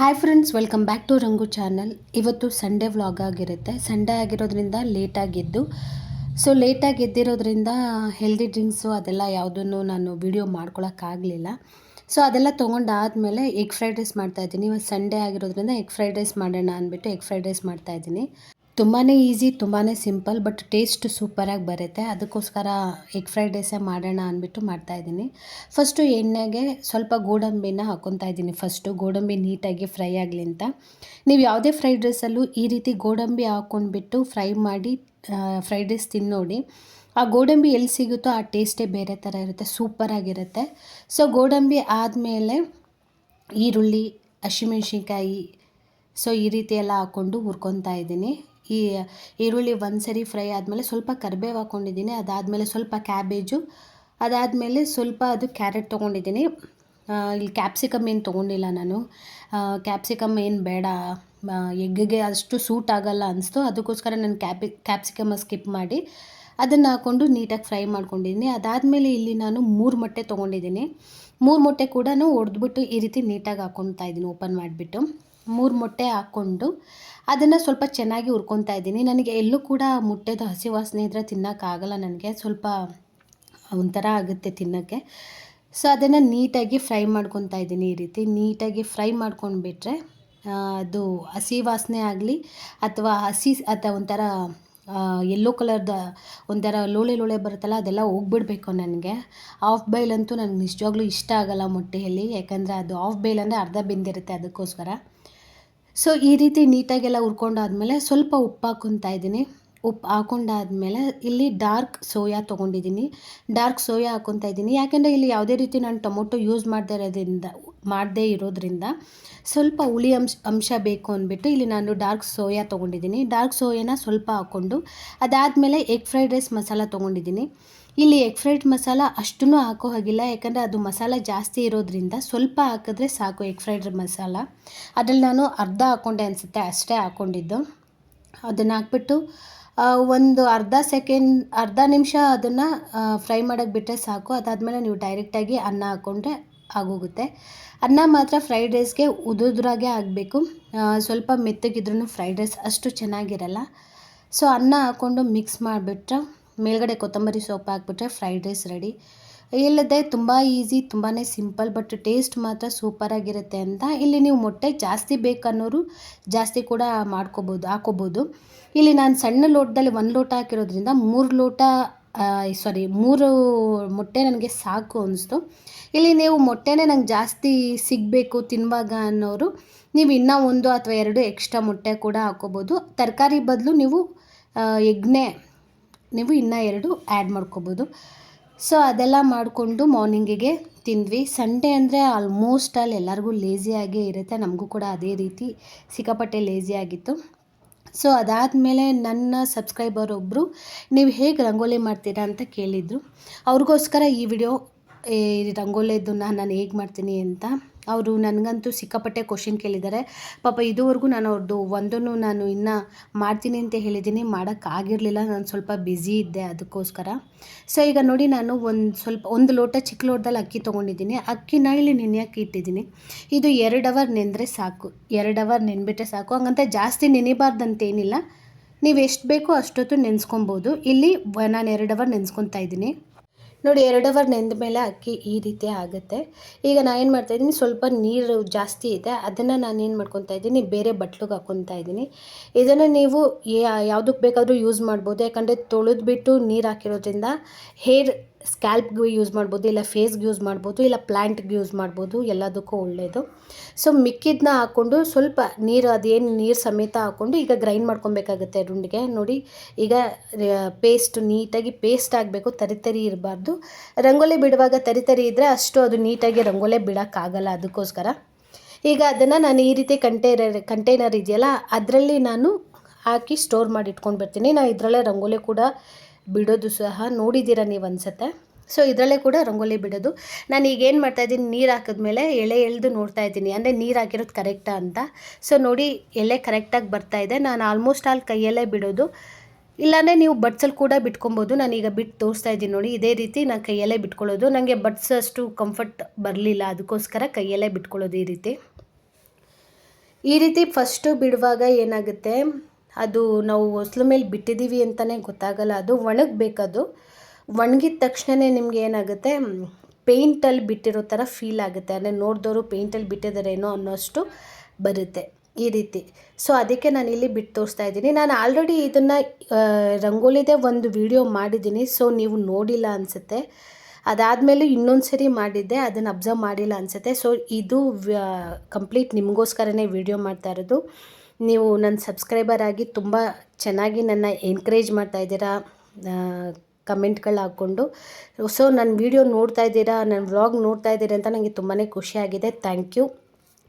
Hi friends welcome back to Rangu channel ಇವತ್ತು Sunday vlog ಆಗಿರುತ್ತೆ. Sunday ಆಗಿರೋದ್ರಿಂದ ಲೇಟಾಗಿದ್ದು ಸೊ ಲೇಟಾಗಿ ಎದ್ದಿರೋದ್ರಿಂದ ಹೆಲ್ದಿ ಡ್ರಿಂಕ್ಸು ಅದೆಲ್ಲ ಯಾವುದನ್ನು ನಾನು ವಿಡಿಯೋ ಮಾಡ್ಕೊಳಕ್ಕಾಗಲಿಲ್ಲ ಸೊ ಅದೆಲ್ಲ ತೊಗೊಂಡಾದಮೇಲೆ ಎಗ್ ಫ್ರೈಡ್ ರೈಸ್ ಮಾಡ್ತಾಯಿದ್ದೀನಿ ಇವತ್ತು ಸಂಡೇ ಆಗಿರೋದ್ರಿಂದ ಎಗ್ ಫ್ರೈಡ್ ರೈಸ್ ಮಾಡೋಣ ಅಂದ್ಬಿಟ್ಟು ಎಗ್ ಫ್ರೈಡ್ ರೈಸ್ ಮಾಡ್ತಾಯಿದ್ದೀನಿ ತುಂಬಾ ಈಸಿ ತುಂಬಾ ಸಿಂಪಲ್, ಬಟ್ ಟೇಸ್ಟ್ ಸೂಪರಾಗಿ ಬರುತ್ತೆ. ಅದಕ್ಕೋಸ್ಕರ ಎಗ್ ಫ್ರೈಡ್ ರೈಸೇ ಮಾಡೋಣ ಅಂದ್ಬಿಟ್ಟು ಮಾಡ್ತಾಯಿದ್ದೀನಿ ಫಸ್ಟು ಎಣ್ಣೆಗೆ ಸ್ವಲ್ಪ ಗೋಡಂಬಿನ ಹಾಕ್ಕೊತಾ ಇದ್ದೀನಿ ಫಸ್ಟು ಗೋಡಂಬಿ ನೀಟಾಗಿ ಫ್ರೈ ಆಗಲಿ ಅಂತ. ನೀವು ಯಾವುದೇ ಫ್ರೈಡ್ ರೈಸಲ್ಲೂ ಈ ರೀತಿ ಗೋಡಂಬಿ ಹಾಕ್ಕೊಂಡ್ಬಿಟ್ಟು ಫ್ರೈ ಮಾಡಿ ಫ್ರೈಡ್ ರೈಸ್ ತಿನ್ನೋಡಿ ಆ ಗೋಡಂಬಿ ಎಲ್ಲಿ ಸಿಗುತ್ತೋ ಆ ಟೇಸ್ಟೇ ಬೇರೆ ಥರ ಇರುತ್ತೆ, ಸೂಪರಾಗಿರುತ್ತೆ. ಸೊ ಗೋಡಂಬಿ ಆದಮೇಲೆ ಈರುಳ್ಳಿ, ಹಸಿಮೆಣ್ಸಿನ್ಕಾಯಿ ಸೊ ಈ ರೀತಿ ಎಲ್ಲ ಹಾಕ್ಕೊಂಡು ಹುರ್ಕೊತಾ ಇದ್ದೀನಿ. ಈ ಈರುಳ್ಳಿ ಒಂದು ಸರಿ ಫ್ರೈ ಆದಮೇಲೆ ಸ್ವಲ್ಪ ಕರಿಬೇವು ಹಾಕ್ಕೊಂಡಿದ್ದೀನಿ ಅದಾದಮೇಲೆ ಸ್ವಲ್ಪ ಕ್ಯಾಬೇಜು, ಅದಾದಮೇಲೆ ಸ್ವಲ್ಪ ಅದು ಕ್ಯಾರೆಟ್ ತೊಗೊಂಡಿದ್ದೀನಿ. ಇಲ್ಲಿ ಕ್ಯಾಪ್ಸಿಕಮ್ ಏನು ತೊಗೊಂಡಿಲ್ಲ ನಾನು. ಕ್ಯಾಪ್ಸಿಕಮ್ ಏನು ಬೇಡ. ಎಗ್ಗೆ ಅಷ್ಟು ಸೂಟ್ ಆಗಲ್ಲ ಅನಿಸ್ತು. ಅದಕ್ಕೋಸ್ಕರ ನಾನು ಕ್ಯಾಪಿ, ಕ್ಯಾಪ್ಸಿಕಮ್ ಸ್ಕಿಪ್ ಮಾಡಿ ಅದನ್ನು ಹಾಕ್ಕೊಂಡು ನೀಟಾಗಿ ಫ್ರೈ ಮಾಡ್ಕೊಂಡಿದ್ದೀನಿ. ಅದಾದಮೇಲೆ ಇಲ್ಲಿ ನಾನು ಮೂರು ಮೊಟ್ಟೆ ತೊಗೊಂಡಿದ್ದೀನಿ. ಮೂರು ಮೊಟ್ಟೆ ಕೂಡ ಒಡೆದ್ಬಿಟ್ಟು ಈ ರೀತಿ ನೀಟಾಗಿ ಹಾಕ್ಕೊತಾ ಇದ್ದೀನಿ ಓಪನ್ ಮಾಡಿಬಿಟ್ಟು. ಮೂರು ಮೊಟ್ಟೆ ಹಾಕ್ಕೊಂಡು ಅದನ್ನು ಸ್ವಲ್ಪ ಚೆನ್ನಾಗಿ ಹುರ್ಕೊತಾ ಇದ್ದೀನಿ. ನನಗೆ ಎಲ್ಲೂ ಕೂಡ ಮೊಟ್ಟೆದು ಹಸಿ ವಾಸನೆ ಇದ್ದರೆ ತಿನ್ನೋಕ್ಕಾಗಲ್ಲ ನನಗೆ. ಸ್ವಲ್ಪ ಒಂಥರ ಆಗುತ್ತೆ ತಿನ್ನೋಕ್ಕೆ. ಸೊ ಅದನ್ನು ನೀಟಾಗಿ ಫ್ರೈ ಮಾಡ್ಕೊತಾ ಇದ್ದೀನಿ ಈ ರೀತಿ. ನೀಟಾಗಿ ಫ್ರೈ ಮಾಡ್ಕೊಂಡ್ಬಿಟ್ರೆ ಅದು ಹಸಿ ವಾಸನೆ ಆಗಲಿ ಅಥವಾ ಹಸಿ ಅಥವಾ ಒಂಥರ ಎಲ್ಲೋ ಕಲರ್ದ ಒಂಥರ ಲೋಳೆ ಲೋಳೆ ಬರುತ್ತಲ್ಲ, ಅದೆಲ್ಲ ಹೋಗ್ಬಿಡ್ಬೇಕು ನನಗೆ. ಆಫ್ ಬೈಲ್ ಅಂತೂ ನನಗೆ ನಿಜವಾಗ್ಲೂ ಇಷ್ಟ ಆಗಲ್ಲ ಮೊಟ್ಟೆಯಲ್ಲಿ. ಯಾಕಂದರೆ ಅದು ಆಫ್ ಬೈಲ್ ಅಂದರೆ ಅರ್ಧ ಬೆಂದಿರುತ್ತೆ ಅದಕ್ಕೋಸ್ಕರ. ಸೊ ಈ ರೀತಿ ನೀಟಾಗೆಲ್ಲ ಹುರ್ಕೊಂಡಾದ್ಮೇಲೆ ಸ್ವಲ್ಪ ಉಪ್ಪು ಹಾಕ್ಕೊತಾ ಇದ್ದೀನಿ. ಉಪ್ಪು ಹಾಕೊಂಡಾದ್ಮೇಲೆ ಇಲ್ಲಿ ಡಾರ್ಕ್ ಸೋಯಾ ತೊಗೊಂಡಿದ್ದೀನಿ. ಡಾರ್ಕ್ ಸೋಯಾ ಹಾಕ್ಕೊತಾ ಇದ್ದೀನಿ. ಯಾಕೆಂದರೆ ಇಲ್ಲಿ ಯಾವುದೇ ರೀತಿ ನಾನು ಟೊಮೊಟೊ ಯೂಸ್ ಮಾಡದೇ ಇರೋದ್ರಿಂದ ಮಾಡದೇ ಇರೋದ್ರಿಂದ ಸ್ವಲ್ಪ ಹುಳಿ ಅಂಶ ಅಂಶ ಬೇಕು ಅಂದ್ಬಿಟ್ಟು ಇಲ್ಲಿ ನಾನು ಡಾರ್ಕ್ ಸೋಯಾ ತೊಗೊಂಡಿದ್ದೀನಿ. ಡಾರ್ಕ್ ಸೋಯಾನ ಸ್ವಲ್ಪ ಹಾಕ್ಕೊಂಡು ಅದಾದಮೇಲೆ ಎಗ್ ಫ್ರೈಡ್ ರೈಸ್ ಮಸಾಲ ತೊಗೊಂಡಿದ್ದೀನಿ. ಇಲ್ಲಿ ಎಗ್ ಫ್ರೈಡ್ ಮಸಾಲ ಅಷ್ಟೂ ಹಾಕೋ ಹಾಗಿಲ್ಲ. ಯಾಕಂದರೆ ಅದು ಮಸಾಲ ಜಾಸ್ತಿ ಇರೋದ್ರಿಂದ ಸ್ವಲ್ಪ ಹಾಕಿದ್ರೆ ಸಾಕು ಎಗ್ ಫ್ರೈಡ್ ಮಸಾಲ. ಅದರಲ್ಲಿ ನಾನು ಅರ್ಧ ಹಾಕ್ಕೊಂಡೆ ಅನಿಸುತ್ತೆ, ಅಷ್ಟೇ ಹಾಕ್ಕೊಂಡಿದ್ದು ಅದನ್ನು ಹಾಕ್ಬಿಟ್ಟು ಒಂದು ಅರ್ಧ ಸೆಕೆಂಡ್ ಅರ್ಧ ನಿಮಿಷ ಅದನ್ನು ಫ್ರೈ ಮಾಡೋಕ್ಕೆ ಬಿಟ್ಟರೆ ಸಾಕು. ಅದಾದಮೇಲೆ ನೀವು ಡೈರೆಕ್ಟಾಗಿ ಅನ್ನ ಹಾಕ್ಕೊಂಡ್ರೆ ಆಗೋಗುತ್ತೆ. ಅನ್ನ ಮಾತ್ರ ಫ್ರೈಡ್ ರೈಸ್ಗೆ ಉದುದ್ರಾಗೆ ಆಗಬೇಕು ಸ್ವಲ್ಪ ಮೆತ್ತಗಿದ್ರೂ ಫ್ರೈಡ್ ರೈಸ್ ಅಷ್ಟು ಚೆನ್ನಾಗಿರಲ್ಲ. ಸೊ ಅನ್ನ ಹಾಕ್ಕೊಂಡು ಮಿಕ್ಸ್ ಮಾಡಿಬಿಟ್ರೆ ಮೇಲ್ಗಡೆ ಕೊತ್ತಂಬರಿ ಸೊಪ್ಪು ಹಾಕ್ಬಿಟ್ರೆ ಫ್ರೈಡ್ ರೈಸ್ ರೆಡಿ ಇಲ್ಲದೆ ತುಂಬ ಈಸಿ ತುಂಬಾ ಸಿಂಪಲ್ ಬಟ್ ಟೇಸ್ಟ್ ಮಾತ್ರ ಸೂಪರಾಗಿರುತ್ತೆ ಅಂತ ಇಲ್ಲಿ ನೀವು ಮೊಟ್ಟೆ ಜಾಸ್ತಿ ಬೇಕನ್ನೋರು ಜಾಸ್ತಿ ಕೂಡ ಮಾಡ್ಕೋಬೋದು ಹಾಕೋಬೋದು ಇಲ್ಲಿ ನಾನು ಸಣ್ಣ ಲೋಟದಲ್ಲಿ ಒಂದು ಲೋಟ ಹಾಕಿರೋದ್ರಿಂದ ಮೂರು ಲೋಟ ಸಾರಿ ಮೂರು ಮೊಟ್ಟೆ ನನಗೆ ಸಾಕು ಅನ್ನಿಸ್ತು ಇಲ್ಲಿ ನೀವು ಮೊಟ್ಟೆನೇ ನಂಗೆ ಜಾಸ್ತಿ ಸಿಗಬೇಕು ತಿನ್ನುವಾಗ ಅನ್ನೋರು ನೀವು ಇನ್ನೂ ಒಂದು ಅಥವಾ ಎರಡು ಎಕ್ಸ್ಟ್ರಾ ಮೊಟ್ಟೆ ಕೂಡ ಹಾಕೋಬೋದು ತರಕಾರಿ ಬದಲು ನೀವು ಎಗ್ನೇ ನೀವು ಇನ್ನೂ ಎರಡು ಆ್ಯಡ್ ಮಾಡ್ಕೋಬೋದು. ಸೊ ಅದೆಲ್ಲ ಮಾಡಿಕೊಂಡು ಮಾರ್ನಿಂಗಿಗೆ ತಿಂದ್ವಿ. ಸಂಡೇ ಅಂದರೆ ಆಲ್ಮೋಸ್ಟ್ ಅಲ್ಲಿ ಎಲ್ಲರಿಗೂ ಲೇಸಿಯಾಗೇ ಇರುತ್ತೆ. ನಮಗೂ ಕೂಡ ಅದೇ ರೀತಿ ಸಿಕ್ಕಾಪಟ್ಟೆ ಲೇಸಿಯಾಗಿತ್ತು ಸೊ ಅದಾದಮೇಲೆ ನನ್ನ ಸಬ್ಸ್ಕ್ರೈಬರ್ ಒಬ್ಬರು ನೀವು ಹೇಗೆ ರಂಗೋಲಿ ಮಾಡ್ತೀರಾ? ಅಂತ ಕೇಳಿದರು. ಅವ್ರಿಗೋಸ್ಕರ ಈ ವಿಡಿಯೋ ರಂಗೋಲಿದನ್ನು ನಾನು ಹೇಗೆ ಮಾಡ್ತೀನಿ ಅಂತ. ಅವರು ನನಗಂತೂ ಸಿಕ್ಕಾಪಟ್ಟೆ ಕ್ವಶನ್ ಕೇಳಿದ್ದಾರೆ. ಪಾಪ ಇದುವರೆಗೂ ನಾನು ಅವ್ರದ್ದು ಒಂದನ್ನು ನಾನು ಇನ್ನೂ ಮಾಡ್ತೀನಿ ಅಂತ ಹೇಳಿದ್ದೀನಿ. ಮಾಡೋಕ್ಕಾಗಿರಲಿಲ್ಲ ನಾನು ಸ್ವಲ್ಪ ಬ್ಯುಸಿ ಇದ್ದೆ ಅದಕ್ಕೋಸ್ಕರ. ಸೊ ಈಗ ನೋಡಿ ನಾನು ಒಂದು ಸ್ವಲ್ಪ, ಒಂದು ಲೋಟ ಚಿಕ್ಕ ಲೋಟದಲ್ಲಿ ಅಕ್ಕಿ ತೊಗೊಂಡಿದ್ದೀನಿ. ಅಕ್ಕಿನ ಇಲ್ಲಿ ನೆನೆಯೋಕ್ಕೆ ಇಟ್ಟಿದ್ದೀನಿ. ಇದು ಎರಡು ಅವರ್ ನೆಂದರೆ ಸಾಕು. ಎರಡು ಅವರ್ ನೆನ್ಬಿಟ್ರೆ ಸಾಕು. ಹಂಗಂತ ಜಾಸ್ತಿ ನೆನಿಬಾರ್ದಂತೇನಿಲ್ಲ ನೀವು ಎಷ್ಟು ಬೇಕೋ ಅಷ್ಟೊತ್ತು ನೆನೆಸ್ಕೊಬೋದು. ಇಲ್ಲಿ ನಾನು ಎರಡು ಅವರ್ ನೆನೆಸ್ಕೊತಾ ಇದ್ದೀನಿ. ನೋಡಿ ಎರಡು ಅವರ್ ನೆಂದ ಮೇಲೆ ಅಕ್ಕಿ ಈ ರೀತಿ ಆಗುತ್ತೆ. ಈಗ ನಾನು ಏನು ಮಾಡ್ತಾಯಿದ್ದೀನಿ ಸ್ವಲ್ಪ ನೀರು ಜಾಸ್ತಿ ಇದೆ, ಅದನ್ನು ನಾನು ಏನು ಮಾಡ್ಕೊತಾ ಇದ್ದೀನಿ, ಬೇರೆ ಬಟ್ಲಿಗೆ ಹಾಕ್ಕೊತಾ ಇದ್ದೀನಿ. ಇದನ್ನು ನೀವು ಯಾವುದಕ್ಕೆ ಬೇಕಾದರೂ ಯೂಸ್ ಮಾಡ್ಬೋದು, ಯಾಕಂದರೆ ತೊಳೆದ್ಬಿಟ್ಟು ನೀರು ಹಾಕಿರೋದ್ರಿಂದ ಹೇರ್ ಸ್ಕ್ಯಾಲ್ಪ್ಗೆ ಯೂಸ್ ಮಾಡ್ಬೋದು, ಇಲ್ಲ ಫೇಸ್ಗೆ ಯೂಸ್ ಮಾಡ್ಬೋದು, ಇಲ್ಲ ಪ್ಲ್ಯಾಂಟ್ಗೆ ಯೂಸ್ ಮಾಡ್ಬೋದು, ಎಲ್ಲದಕ್ಕೂ ಒಳ್ಳೆಯದು ಸೊ ಮಿಕ್ಕಿದ್ದನ್ನ ಹಾಕ್ಕೊಂಡು ಸ್ವಲ್ಪ ನೀರು, ಅದೇನು ನೀರು ಸಮೇತ ಹಾಕ್ಕೊಂಡು ಈಗ ಗ್ರೈಂಡ್ ಮಾಡ್ಕೊಬೇಕಾಗುತ್ತೆ ರುಂಡಿಗೆ. ನೋಡಿ, ಈಗ ಪೇಸ್ಟ್ ನೀಟಾಗಿ ಪೇಸ್ಟ್ ಆಗಬೇಕು ತರಿತರಿ ತರಿ ಇರಬಾರ್ದು. ರಂಗೋಲಿ ಬಿಡುವಾಗ ತರಿತರಿ ತರಿ ಇದ್ದರೆ ಅಷ್ಟು ಅದು ನೀಟಾಗಿ ರಂಗೋಲಿ ಬಿಡೋಕ್ಕಾಗಲ್ಲ ಅದಕ್ಕೋಸ್ಕರ. ಈಗ ಅದನ್ನು ನಾನು ಈ ರೀತಿ ಕಂಟೈನರ್ ಕಂಟೈನರ್ ಇದೆಯಲ್ಲ, ಅದರಲ್ಲಿ ನಾನು ಹಾಕಿ ಸ್ಟೋರ್ ಮಾಡಿ ಇಟ್ಕೊಂಡು ಬರ್ತೀನಿ ನಾನು ಇದರಲ್ಲೇ ರಂಗೋಲಿ ಕೂಡ ಬಿಡೋದು ಸಹ ನೋಡಿದ್ದೀರ ನೀವು ಅನ್ಸುತ್ತೆ. ಸೊ ಇದರಲ್ಲೇ ಕೂಡ ರಂಗೋಲಿ ಬಿಡೋದು. ನಾನು ಈಗ ಏನು ಮಾಡ್ತಾಯಿದ್ದೀನಿ ನೀರು ಹಾಕಿದ್ಮೇಲೆ ಎಳೆ ಎಳೆದು ನೋಡ್ತಾ ಇದ್ದೀನಿ. ಅಂದರೆ ನೀರು ಹಾಕಿರೋದು ಕರೆಕ್ಟಾ ಅಂತ. ಸೊ ನೋಡಿ ಎಲೆ ಕರೆಕ್ಟಾಗಿ ಬರ್ತಾ ಇದೆ. ನಾನು ಆಲ್ಮೋಸ್ಟ್ ಆಲ್ ಕೈಯಲ್ಲೇ ಬಿಡೋದು. ಇಲ್ಲಾಂದರೆ ನೀವು ಬಡ್ಸಲ್ಲಿ ಕೂಡ ಬಿಟ್ಕೊಬೋದು. ನಾನೀಗ ಬಿಟ್ಟು ತೋರಿಸ್ತಾ ಇದ್ದೀನಿ ನೋಡಿ, ಇದೇ ರೀತಿ ನಾನು ಕೈಯಲ್ಲೇ ಬಿಟ್ಕೊಳ್ಳೋದು. ನನಗೆ ಬಡ್ಸ್ ಅಷ್ಟು ಕಂಫರ್ಟ್ ಬರಲಿಲ್ಲ. ಅದಕ್ಕೋಸ್ಕರ ಕೈಯಲ್ಲೇ ಬಿಟ್ಕೊಳ್ಳೋದು ಈ ರೀತಿ. ಈ ರೀತಿ ಫಸ್ಟು ಬಿಡುವಾಗ ಏನಾಗುತ್ತೆ? ಅದು ನಾವು ಹೊಸ್ಲು ಮೇಲೆ ಬಿಟ್ಟಿದ್ದೀವಿ ಅಂತಲೇ ಗೊತ್ತಾಗಲ್ಲ. ಅದು ಒಣಗಬೇಕದು. ಒಣಗಿದ ತಕ್ಷಣವೇ ನಿಮಗೆ ಏನಾಗುತ್ತೆ? ಪೇಂಟಲ್ಲಿ ಬಿಟ್ಟಿರೋ ಥರ ಫೀಲ್ ಆಗುತ್ತೆ. ಅಂದರೆ ನೋಡಿದವರು ಪೇಂಟಲ್ಲಿ ಬಿಟ್ಟಿದ್ದಾರೇನೋ ಅನ್ನೋಷ್ಟು ಬರುತ್ತೆ ಈ ರೀತಿ. ಸೊ ಅದಕ್ಕೆ ನಾನು ಇಲ್ಲಿ ಬಿಟ್ಟು ತೋರಿಸ್ತಾ ಇದ್ದೀನಿ. ನಾನು ಆಲ್ರೆಡಿ ಇದನ್ನು ರಂಗೋಲಿದೇ ಒಂದು ವಿಡಿಯೋ ಮಾಡಿದ್ದೀನಿ. ಸೊ ನೀವು ನೋಡಿಲ್ಲ ಅನಿಸುತ್ತೆ. ಅದಾದಮೇಲೆ ಇನ್ನೊಂದು ಸರಿ ಮಾಡಿದ್ದೆ. ಅದನ್ನು ಅಬ್ಸರ್ವ್ ಮಾಡಿಲ್ಲ ಅನಿಸುತ್ತೆ. ಸೊ ಇದು ಕಂಪ್ಲೀಟ್ ನಿಮಗೋಸ್ಕರನೇ ವಿಡಿಯೋ ಮಾಡ್ತಾ ಇರೋದು. ನೀವು ನನ್ನ ಸಬ್ಸ್ಕ್ರೈಬರ್ ಆಗಿ ತುಂಬ ಚೆನ್ನಾಗಿ ನನ್ನ ಎನ್ಕರೇಜ್ ಮಾಡ್ತಾ ಇದ್ದೀರಾ ಕಮೆಂಟ್ಗಳು ಹಾಕ್ಕೊಂಡು. ಸೊ, ನನ್ನ ವೀಡಿಯೋ ನೋಡ್ತಾ ಇದ್ದೀರಾ, ನನ್ನ ವ್ಲಾಗ್ ನೋಡ್ತಾ ಇದ್ದೀರಾ ಅಂತ ನನಗೆ ತುಂಬಾ ಖುಷಿಯಾಗಿದೆ ಥ್ಯಾಂಕ್ ಯು.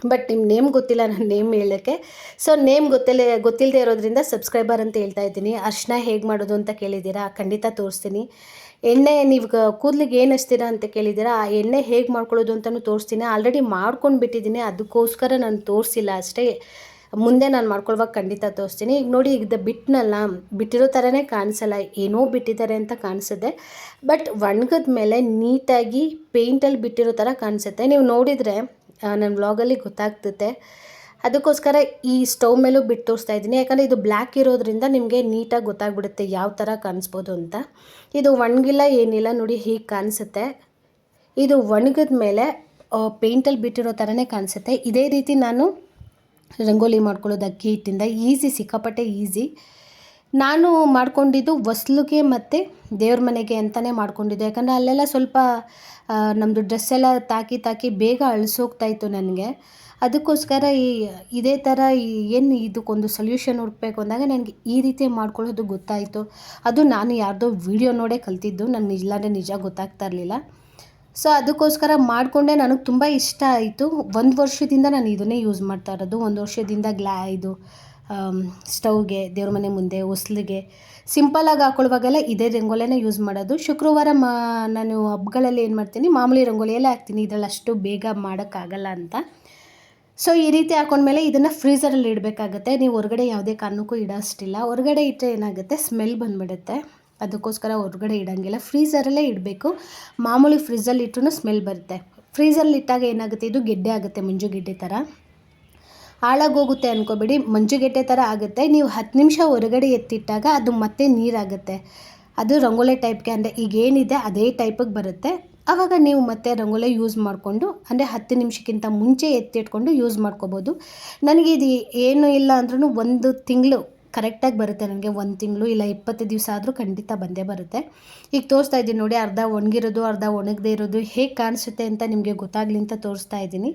ಬಟ್ ನಿಮ್ಮ ನೇಮ್ ಗೊತ್ತಿಲ್ಲ ನನ್ನ ನೇಮ್ ಹೇಳೋಕ್ಕೆ. ಸೊ, ನೇಮ್ ಗೊತ್ತಿಲ್ಲ ಗೊತ್ತಿಲ್ಲದೆ ಇರೋದ್ರಿಂದ ಸಬ್ಸ್ಕ್ರೈಬರ್ ಅಂತ ಹೇಳ್ತಾ ಇದ್ದೀನಿ. ಅರ್ಶನ ಹೇಗೆ ಮಾಡೋದು ಅಂತ ಕೇಳಿದ್ದೀರಾ? ಖಂಡಿತ ತೋರಿಸ್ತೀನಿ. ಎಣ್ಣೆ, ನೀವು ಕೂದಲಿಗೆ ಏನು ಹಚ್ತೀರಾ ಅಂತ ಕೇಳಿದ್ದೀರಾ? ಆ ಎಣ್ಣೆ ಹೇಗೆ ಮಾಡ್ಕೊಳ್ಳೋದು ಅಂತಲೂ ತೋರಿಸ್ತೀನಿ. ಆಲ್ರೆಡಿ ಮಾಡ್ಕೊಂಡು ಬಿಟ್ಟಿದ್ದೀನಿ ಅದಕ್ಕೋಸ್ಕರ ನಾನು ತೋರಿಸಿಲ್ಲ ಅಷ್ಟೇ. ಮುಂದೆ ನಾನು ಮಾಡ್ಕೊಳ್ವಾಗ ಖಂಡಿತ ತೋರಿಸ್ತೀನಿ. ಈಗ ನೋಡಿ, ಈಗ ಬಿಟ್ಟನಲ್ಲ ಬಿಟ್ಟಿರೋ ಥರನೇ ಕಾಣಿಸಲ್ಲ, ಏನೋ ಬಿಟ್ಟಿದ್ದಾರೆ ಅಂತ ಕಾಣಿಸುತ್ತೆ. ಬಟ್ ಒಣಗಿದ ಮೇಲೆ ನೀಟಾಗಿ ಪೇಂಟಲ್ಲಿ ಬಿಟ್ಟಿರೋ ಥರ ಕಾಣಿಸುತ್ತೆ. ನೀವು ನೋಡಿದರೆ ನನ್ನ ವ್ಲಾಗಲ್ಲಿ ಗೊತ್ತಾಗ್ತದೆ ಅದಕ್ಕೋಸ್ಕರ ಈ ಸ್ಟವ್ ಮೇಲೂ ಬಿಟ್ಟು ತೋರಿಸ್ತಾ ಇದ್ದೀನಿ. ಯಾಕಂದರೆ ಇದು ಬ್ಲ್ಯಾಕ್ ಇರೋದ್ರಿಂದ ನಿಮಗೆ ನೀಟಾಗಿ ಗೊತ್ತಾಗ್ಬಿಡುತ್ತೆ ಯಾವ ಥರ ಕಾಣಿಸ್ಬೋದು ಅಂತ. ಇದು ಒಣಗಿಲ್ಲ, ಏನಿಲ್ಲ, ನೋಡಿ ಹೀಗೆ ಕಾಣಿಸುತ್ತೆ. ಇದು ಒಣಗಿದ ಮೇಲೆ ಪೇಂಟಲ್ಲಿ ಬಿಟ್ಟಿರೋ ಥರನೇ ಕಾಣಿಸುತ್ತೆ. ಇದೇ ರೀತಿ ನಾನು ರಂಗೋಲಿ ಮಾಡ್ಕೊಳ್ಳೋದು ಅಕ್ಕಿ ಹಿಟ್ಟಿಂದ ಈಸಿ, ಸಿಕ್ಕಾಪಟ್ಟೆ ಈಸಿ. ನಾನು ಮಾಡ್ಕೊಂಡಿದ್ದು ಹೊಸ್ಲಿಗೆ ಮತ್ತು ದೇವ್ರ ಮನೆಗೆ ಅಂತಲೇ ಮಾಡ್ಕೊಂಡಿದ್ದೆ. ಯಾಕಂದರೆ ಅಲ್ಲೆಲ್ಲ ಸ್ವಲ್ಪ ನಮ್ಮದು ಡ್ರೆಸ್ ಎಲ್ಲ ತಾಕಿ ತಾಕಿ ಬೇಗ ಅಳಿಸೋಗ್ತಾಯಿತ್ತು ನನಗೆ. ಅದಕ್ಕೋಸ್ಕರ ಈ, ಇದೇ ಥರ ಏನು ಇದಕ್ಕೊಂದು ಸೊಲ್ಯೂಷನ್ ಹುಡುಕ್ಬೇಕು ಅಂದಾಗ ನನಗೆ ಈ ರೀತಿ ಮಾಡ್ಕೊಳ್ಳೋದು ಗೊತ್ತಾಯಿತು. ಅದು ನಾನು ಯಾರ್ದೋ ವೀಡಿಯೋ ನೋಡೇ ಕಲ್ತಿದ್ದು. ನನಗೆ ಇಲ್ಲಾಂದರೆ ನಿಜ ಗೊತ್ತಾಗ್ತಾ ಇರಲಿಲ್ಲ. ಸೊ ಅದಕ್ಕೋಸ್ಕರ ಮಾಡಿಕೊಂಡೆ ನನಗೆ ತುಂಬ ಇಷ್ಟ ಆಯಿತು. ಒಂದು ವರ್ಷದಿಂದ ನಾನು ಇದನ್ನೇ ಯೂಸ್ ಮಾಡ್ತಾ ಇರೋದು. ಒಂದು ವರ್ಷದಿಂದ ಗ್ಲಾ, ಇದು ಸ್ಟವ್ಗೆ, ದೇವ್ರ ಮನೆ ಮುಂದೆ, ಹೊಸ್ಲಿಗೆ ಸಿಂಪಲಾಗಿ ಹಾಕೊಳ್ಳುವಾಗೆಲ್ಲ ಇದೇ ರಂಗೋಲೆನ ಯೂಸ್ ಮಾಡೋದು. ಶುಕ್ರವಾರ ಮಾ, ನಾನು ಹಬ್ಬಗಳಲ್ಲಿ ಏನು ಮಾಡ್ತೀನಿ, ಮಾಮೂಲಿ ರಂಗೋಲಿಯಲ್ಲೇ ಹಾಕ್ತೀನಿ. ಇದರಲ್ಲಿ ಅಷ್ಟು ಬೇಗ ಮಾಡೋಕ್ಕಾಗಲ್ಲ ಅಂತ. ಸೊ ಈ ರೀತಿ ಹಾಕೊಂಡ್ಮೇಲೆ ಇದನ್ನು ಫ್ರೀಸರಲ್ಲಿ ಇಡಬೇಕಾಗತ್ತೆ. ನೀವು ಹೊರಗಡೆ ಯಾವುದೇ ಕಾರಣಕ್ಕೂ ಇಡೋಷ್ಟಿಲ್ಲ. ಹೊರಗಡೆ ಇಟ್ಟರೆ ಏನಾಗುತ್ತೆ? ಸ್ಮೆಲ್ ಬಂದುಬಿಡುತ್ತೆ. ಅದಕ್ಕೋಸ್ಕರ ಹೊರಗಡೆ ಇಡೋಂಗಿಲ್ಲ. ಫ್ರೀಝರಲ್ಲೇ ಇಡಬೇಕು. ಮಾಮೂಲಿ ಫ್ರಿಜ್ಜಲ್ಲಿ ಇಟ್ಟರೂ ಸ್ಮೆಲ್ ಬರುತ್ತೆ. ಫ್ರೀಝಲ್ಲಿ ಇಟ್ಟಾಗ ಏನಾಗುತ್ತೆ? ಇದು ಗೆಡ್ಡೆ ಆಗುತ್ತೆ ಮಂಜುಗೆಡ್ಡೆ ಥರ. ಹಾಳಾಗೋಗುತ್ತೆ ಅಂದ್ಕೋಬೇಡಿ ಮಂಜುಗೆಡ್ಡೆ ಥರ ಆಗುತ್ತೆ. ನೀವು ಹತ್ತು ನಿಮಿಷ ಹೊರಗಡೆ ಎತ್ತಿಟ್ಟಾಗ ಅದು ಮತ್ತೆ ನೀರಾಗುತ್ತೆ. ಅದು ರಂಗೋಲೆ ಟೈಪ್ಗೆ ಅಂದರೆ ಈಗ ಏನಿದೆ ಅದೇ ಟೈಪಿಗೆ ಬರುತ್ತೆ. ಆವಾಗ ನೀವು ಮತ್ತೆ ರಂಗೋಲೆ ಯೂಸ್ ಮಾಡಿಕೊಂಡು, ಅಂದರೆ ಹತ್ತು ನಿಮಿಷಕ್ಕಿಂತ ಮುಂಚೆ ಎತ್ತಿಟ್ಕೊಂಡು ಯೂಸ್ ಮಾಡ್ಕೋಬೋದು. ನನಗೆ ಇದು ಏನು ಇಲ್ಲ ಅಂದ್ರೂ ಒಂದು ತಿಂಗಳು ಕರೆಕ್ಟಾಗಿ ಬರುತ್ತೆ ನನಗೆ ಒಂದು ತಿಂಗಳು ಇಲ್ಲ ಇಪ್ಪತ್ತು ದಿವಸ ಆದರೂ ಖಂಡಿತ ಬಂದೇ ಬರುತ್ತೆ. ಈಗ ತೋರಿಸ್ತಾ ಇದ್ದೀನಿ ನೋಡಿ, ಅರ್ಧ ಒಣಗಿರೋದು, ಅರ್ಧ ಒಣಗದೇ ಇರೋದು ಹೇಗೆ ಕಾಣಿಸುತ್ತೆ ಅಂತ ನಿಮಗೆ ಗೊತ್ತಾಗಲಿ ಅಂತ ತೋರಿಸ್ತಾ ಇದ್ದೀನಿ.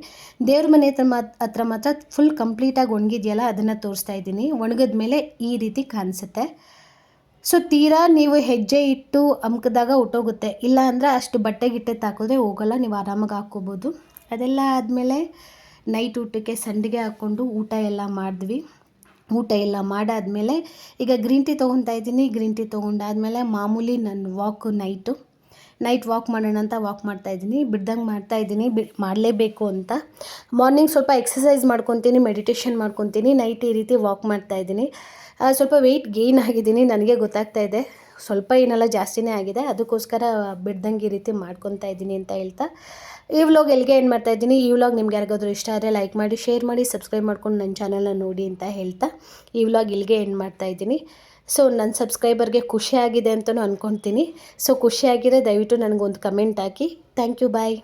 ದೇವ್ರ ಮನೆ ಹತ್ರ ಮಾತ್, ಹತ್ರ ಮಾತ್ರ ಫುಲ್ ಕಂಪ್ಲೀಟಾಗಿ ಒಣಗಿದೆಯಲ್ಲ, ಅದನ್ನು ತೋರಿಸ್ತಾ ಇದ್ದೀನಿ. ಒಣಗಿದ ಮೇಲೆ ಈ ರೀತಿ ಕಾಣಿಸುತ್ತೆ. ಸೊ ತೀರಾ ನೀವು ಹೆಜ್ಜೆ ಇಟ್ಟು ಅಮ್ಕದಾಗ ಹೊಟ್ಟೋಗುತ್ತೆ. ಇಲ್ಲ ಅಂದರೆ ಅಷ್ಟು ಬಟ್ಟೆ ಗಿಟ್ಟೆ ತಾಕೋದ್ರೆ ಹೋಗೋಲ್ಲ, ನೀವು ಆರಾಮಾಗಿ ಹಾಕ್ಕೋಬೋದು. ಅದೆಲ್ಲ ಆದಮೇಲೆ ನೈಟ್ ಊಟಕ್ಕೆ ಸಂಡಿಗೆ ಹಾಕ್ಕೊಂಡು ಊಟ ಎಲ್ಲ ಮಾಡಿದ್ವಿ. ಊಟ ಎಲ್ಲ ಮಾಡಾದಮೇಲೆ ಈಗ ಗ್ರೀನ್ ಟೀ ತೊಗೊತಾ ಇದ್ದೀನಿ. ಗ್ರೀನ್ ಟೀ ತೊಗೊಂಡಾದ್ಮೇಲೆ ಮಾಮೂಲಿ ನನ್ನ ವಾಕು ನೈಟು ನೈಟ್ ವಾಕ್ ಮಾಡೋಣ ಅಂತ ವಾಕ್ ಮಾಡ್ತಾ ಇದ್ದೀನಿ. ಬಿಡ್ದಂಗೆ ಮಾಡ್ತಾಯಿದ್ದೀನಿ ಬಿ, ಮಾಡಲೇಬೇಕು ಅಂತ. ಮಾರ್ನಿಂಗ್ ಸ್ವಲ್ಪ ಎಕ್ಸಸೈಸ್ ಮಾಡ್ಕೊತೀನಿ ಮೆಡಿಟೇಷನ್ ಮಾಡ್ಕೊತೀನಿ. ನೈಟ್ ಈ ರೀತಿ ವಾಕ್ ಮಾಡ್ತಾ ಇದ್ದೀನಿ. ಸ್ವಲ್ಪ ವೆಯ್ಟ್ ಗೇಯ್ನ್ ಆಗಿದ್ದೀನಿ. ನನಗೆ ಗೊತ್ತಾಗ್ತಾ ಇದೆ. ಸ್ವಲ್ಪ ಏನೆಲ್ಲ ಜಾಸ್ತಿನೇ ಆಗಿದೆ. ಅದಕ್ಕೋಸ್ಕರ ಬಿಡ್ದಂಗೆ ಈ ರೀತಿ ಮಾಡ್ಕೊತಾ ಇದ್ದೀನಿ ಅಂತ ಹೇಳ್ತಾ. ಈ ವ್ಲಾಗ್ ಎಲ್ಲಿಗೆ ಏನು ಮಾಡ್ತಾ ಇದ್ದೀನಿ, ಈ ವ್ಲಾಗ್ ನಿಮ್ಗೆ ಯಾರಿಗಾದ್ರೂ ಇಷ್ಟ ಆದರೆ ಲೈಕ್ ಮಾಡಿ ಶೇರ್ ಮಾಡಿ ಸಬ್ಸ್ಕ್ರೈಬ್ ಮಾಡ್ಕೊಂಡು ನನ್ನ ಚಾನಲ್ನ ನೋಡಿ ಅಂತ ಹೇಳ್ತಾ ಈ ವ್ಲಾಗ್ ಇಲ್ಲಿಗೆ ಏನು ಮಾಡ್ತಾ ಇದ್ದೀನಿ. ಸೊ ನನ್ನ ಸಬ್ಸ್ಕ್ರೈಬರ್ಗೆ ಖುಷಿಯಾಗಿದೆ ಅಂತಲೂ ಅಂದ್ಕೊತೀನಿ ಸೊ ಖುಷಿಯಾಗಿದೆ ದಯವಿಟ್ಟು ನನಗೊಂದು comment hockey. Thank you bye